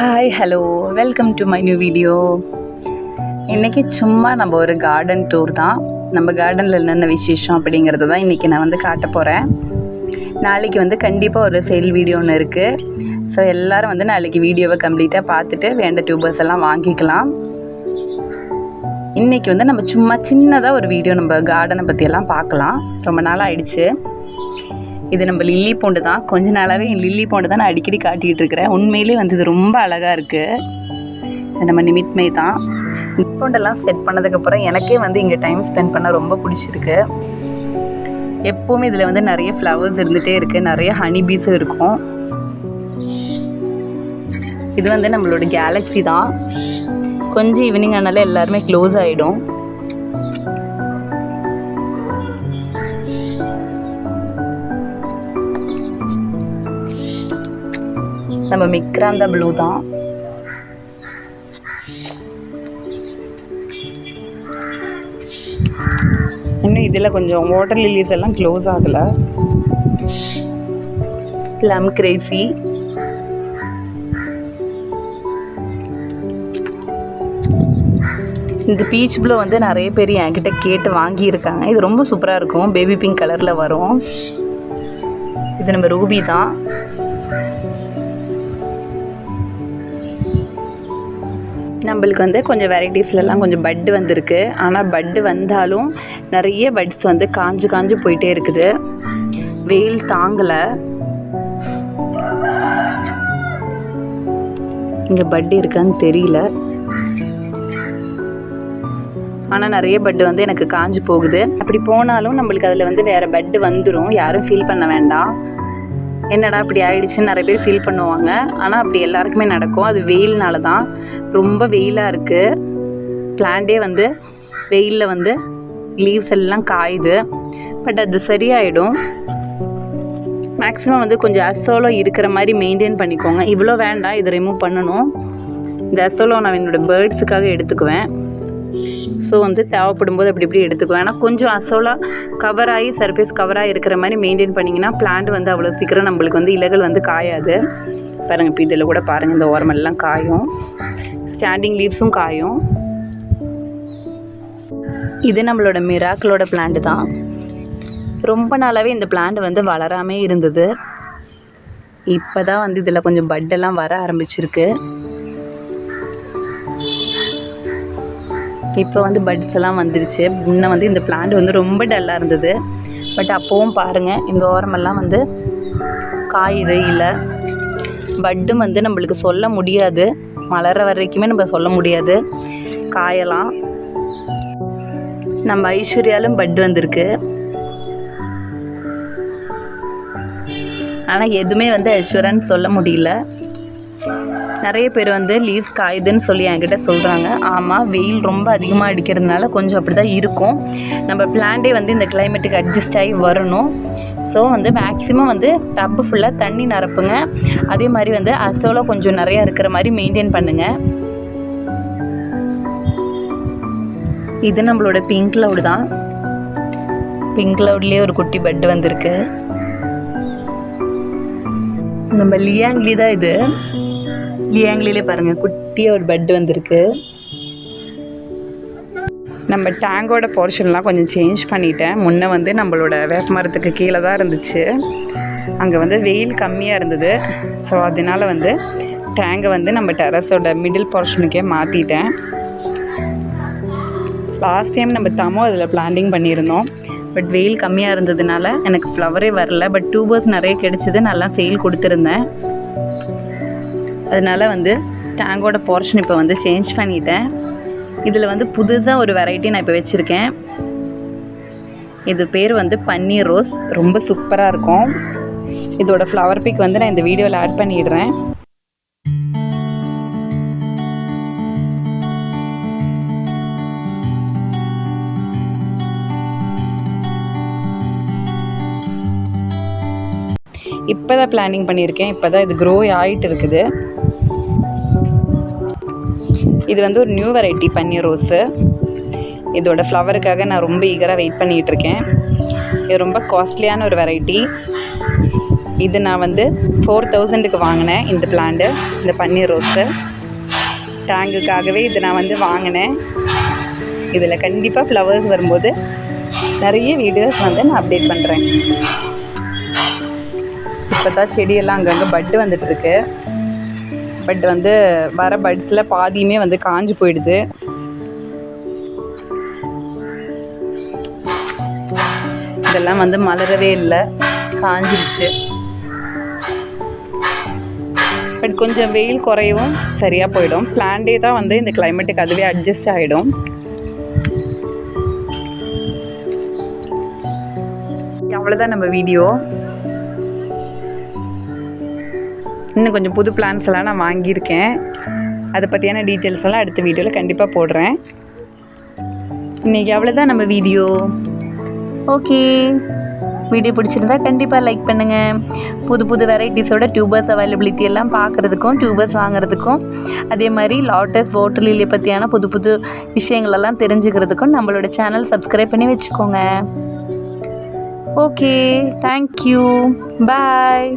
Hi hello welcome to my new video இன்றைக்கி சும்மா நம்ம ஒரு கார்டன் டூர் தான். நம்ம கார்டனில் என்னென்ன விசேஷம் அப்படிங்கிறத தான் இன்றைக்கி நான் வந்து காட்ட போகிறேன் நாளைக்கு வந்து கண்டிப்பாக ஒரு சேல் வீடியோ ஒன்று இருக்குது ஸோ எல்லோரும் வந்து நாளைக்கு வீடியோவை கம்ப்ளீட்டாக பார்த்துட்டு வேண்ட டியூபர்ஸ் எல்லாம் வாங்கிக்கலாம். இன்றைக்கி வந்து நம்ம சும்மா சின்னதாக ஒரு வீடியோ நம்ம கார்டனை பற்றியெல்லாம் பார்க்கலாம். ரொம்ப நாள் ஆயிடுச்சு. இது நம்ம லில்லி பூண்டு தான். கொஞ்ச நாளாகவே என் லில்லி பூண்டு தான் நான் அடிக்கடி காட்டிகிட்டு இருக்கிறேன். உண்மையிலே வந்து இது ரொம்ப அழகாக இருக்குது இது நம்ம நிமிட்மை தான். பூண்டெல்லாம் செட் பண்ணதுக்கப்புறம் எனக்கே வந்து இங்கே டைம் ஸ்பெண்ட் பண்ண ரொம்ப பிடிச்சிருக்கு. எப்போவுமே இதில் வந்து நிறைய ஃப்ளவர்ஸ் இருந்துகிட்டே இருக்குது நிறைய ஹனி பீஸும் இருக்கும். இது வந்து நம்மளோட கேலக்ஸி தான். கொஞ்சம் ஈவினிங் ஆனாலே எல்லாருமே க்ளோஸ் ஆகிடும் நம்ம மிக்ராந்தா ப்ளூ தான். இன்னும் இதில் கொஞ்சம் வாட்டர் லில்லிஸ் எல்லாம் க்ளோஸ் ஆகலை. ப்ளம் கிரேசி இந்த பீச் ப்ளூ வந்து நிறைய பேர் என்கிட்ட கேட்டு வாங்கியிருக்காங்க. இது ரொம்ப சூப்பராக இருக்கும். பேபி பிங்க் கலரில் வரும். இது நம்ம ரூபி தான். நம்மளுக்கு வந்து கொஞ்சம் வெரைட்டிஸ்லலாம் கொஞ்சம் பட்டு வந்திருக்கு. ஆனால் பட்டு வந்தாலும் நிறைய பட்ஸ் வந்து காஞ்சு காஞ்சு போயிட்டே இருக்குது. வெயில் தாங்கலை. இங்கே பட்டு இருக்கான்னு தெரியல. ஆனால் நிறைய பட்டு வந்து எனக்கு காஞ்சு போகுது. அப்படி போனாலும் நம்மளுக்கு அதில் வந்து வேறு பட்டு வந்துடும் யாரும் ஃபீல் பண்ண வேண்டாம். என்னடா இப்படி ஆயிடுச்சுன்னு நிறைய பேர் ஃபீல் பண்ணுவாங்க. ஆனால் அப்படி எல்லாருக்குமே நடக்கும். அது வெயில்னால தான் ரொம்ப வெயிலாக இருக்குது பிளான்டே வந்து வெயிலில் வந்து லீவ்ஸ் எல்லாம் காயுது. பட் அது சரியாயிடும். மேக்ஸிமம் வந்து கொஞ்சம் அசோலோ இருக்கிற மாதிரி மெயின்டைன் பண்ணிக்கோங்க. இவ்வளோ வேண்டாம். இதை ரிமூவ் பண்ணணும். இந்த அசோலோ நான் என்னோடய பேர்ட்ஸுக்காக எடுத்துக்குவேன். ஸோ வந்து தேவைப்படும் போது அப்படி இப்படி எடுத்துக்குவேன் ஆனால் கொஞ்சம் அசோலாக கவர் ஆகி சர்ஃபேஸ் கவராக இருக்கிற மாதிரி மெயின்டைன் பண்ணிங்கன்னா பிளான்ட் வந்து அவ்வளோ சீக்கிரம் நம்மளுக்கு வந்து இலைகள் வந்து காயாது. பாருங்கள் இப்போ இதில் கூட பாருங்கள் இந்த ஓரமெல்லாம் காயும். ஸ்டாண்டிங் லீவ்ஸும் காயும். இது நம்மளோட மிராக்களோட பிளான்ட் தான். ரொம்ப நாளாகவே இந்த பிளான்ட் வந்து வளராமே இருந்தது. இப்போ தான் வந்து இதில் கொஞ்சம் பட்டெல்லாம் வர ஆரம்பிச்சிருக்கு. இப்போ வந்து பட்ஸ் எல்லாம் வந்துருச்சு. முன்ன வந்து இந்த பிளான்ட் வந்து ரொம்ப டல்லாக இருந்தது. பட் அப்போவும் பாருங்கள் இந்த ஓரமெல்லாம் வந்து காயுது இல்லை. பட்டும் வந்து நம்மளுக்கு சொல்ல முடியாது. மலர வரைக்குமே நம்ம சொல்ல முடியாது. காயலாம். நம்ம ஐஸ்வர்யாலும் பட் வந்திருக்கு. ஆனால் எதுவுமே வந்து ஐஸ்வர்யான்னு சொல்ல முடியல. நிறைய பேர் வந்து லீவ்ஸ் காயுதுன்னு சொல்லி என்கிட்ட சொல்கிறாங்க ஆமாம் வெயில் ரொம்ப அதிகமாக அடிக்கிறதுனால கொஞ்சம் அப்படி தான் இருக்கும். நம்ம பிளான்டே வந்து இந்த கிளைமேட்டுக்கு அட்ஜஸ்ட் ஆகி வரணும். ஸோ வந்து மேக்ஸிமம் வந்து டப்பு ஃபுல்லாக தண்ணி நிரப்புங்க. அதே மாதிரி வந்து அசோலா கொஞ்சம் நிறையா இருக்கிற மாதிரி மெயின்டைன் பண்ணுங்கள் இது நம்மளோட பிங்க் க்ளவுட் தான். பிங்க் க்ளவுட்லேயே ஒரு குட்டி பெட் வந்திருக்கு. நம்ம லியாங்லி தான் இது. லியாங்லிலே பாருங்கள் குட்டியாக ஒரு பெட் வந்திருக்கு. நம்ம டேங்கோட போர்ஷன்லாம் கொஞ்சம் சேஞ்ச் பண்ணிட்டேன். முன்னே வந்து நம்மளோட வேப்ப மரத்துக்கு கீழே தான் இருந்துச்சு. அங்கே வந்து வெயில் கம்மியாக இருந்தது. ஸோ அதனால வந்து டேங்கை வந்து நம்ம டெரஸோட மிடில் போர்ஷனுக்கே மாற்றிட்டேன் லாஸ்ட் டைம் நம்ம தமோ அதில் பிளான்டிங் பண்ணியிருந்தோம். பட் வெயில் கம்மியாக இருந்ததுனால எனக்கு ஃப்ளவரே வரல. பட் டூபர்ஸ் நிறைய கிடச்சிது. நல்லா சேல் கொடுத்துருந்தேன். அதனால் வந்து டேங்கோட போர்ஷன் இப்போ வந்து சேஞ்ச் பண்ணிட்டேன். இதில் வந்து புதுதாக ஒரு வெரைட்டி நான் இப்போ வச்சுருக்கேன். இது பேர் வந்து பன்னீர் ரோஸ். ரொம்ப சூப்பராக இருக்கும். இதோட ஃப்ளவர் பிக் வந்து நான் இந்த வீடியோவில் ஆட் பண்ணிடுறேன். இப்போ தான் பிளானிங் பண்ணியிருக்கேன். இப்போ தான் இது க்ரோ ஆகிட்டு இருக்குது. இது வந்து ஒரு நியூ வெரைட்டி பன்னீர் ரோஸு. இதோட ஃப்ளவருக்காக நான் ரொம்ப ஈகராக வெயிட் பண்ணிகிட்ருக்கேன். இது ரொம்ப காஸ்ட்லியான ஒரு வெரைட்டி இது நான் வந்து ஃபோர் தௌசண்டுக்கு வாங்கினேன் இந்த பிளான்ட்டு இந்த பன்னீர் ரோஸு. டேங்குக்காகவே இது நான் வந்து வாங்கினேன். இதில் கண்டிப்பாக ஃப்ளவர்ஸ் வரும்போது நிறைய வீடியோஸ் வந்து நான் அப்டேட் பண்ணுறேன் இப்போ தான் செடியெல்லாம் அங்கங்கே பட்டு வந்துட்டுருக்கு பட் வந்து வர பட்ஸில் பாதியுமே வந்து காஞ்சு போயிடுது. இதெல்லாம் வந்து மலரவே இல்லை. காஞ்சிருச்சு. பட் கொஞ்சம் வெயில் குறையவும் சரியாக போயிடும். பிளான்டே தான் வந்து இந்த கிளைமேட்டுக்கு அதுவே அட்ஜஸ்ட் ஆகிடும் அவ்வளோதான் நம்ம வீடியோ இன்னும் கொஞ்சம் புது பிளான்ஸ் எல்லாம் நான் வாங்கியிருக்கேன். அதை பற்றியான டீட்டெயில்ஸ் எல்லாம் அடுத்த வீடியோவில் கண்டிப்பாக போடுறேன். இன்றைக்கி அவ்வளோதான் நம்ம வீடியோ ஓகே வீடியோ பிடிச்சிருந்தா கண்டிப்பாக லைக் பண்ணுங்கள் புது புது வெரைட்டிஸோட டியூபர்ஸ் அவைலபிலிட்டி எல்லாம் பார்க்குறதுக்கும் டியூபர்ஸ் வாங்குறதுக்கும் அதே மாதிரி லாட்டஸ் ஓட்டர் லீலியை பற்றியான புது புது விஷயங்களெல்லாம் தெரிஞ்சுக்கிறதுக்கும் நம்மளோட சேனல் சப்ஸ்கிரைப் பண்ணி வச்சுக்கோங்க. Okay thank you bye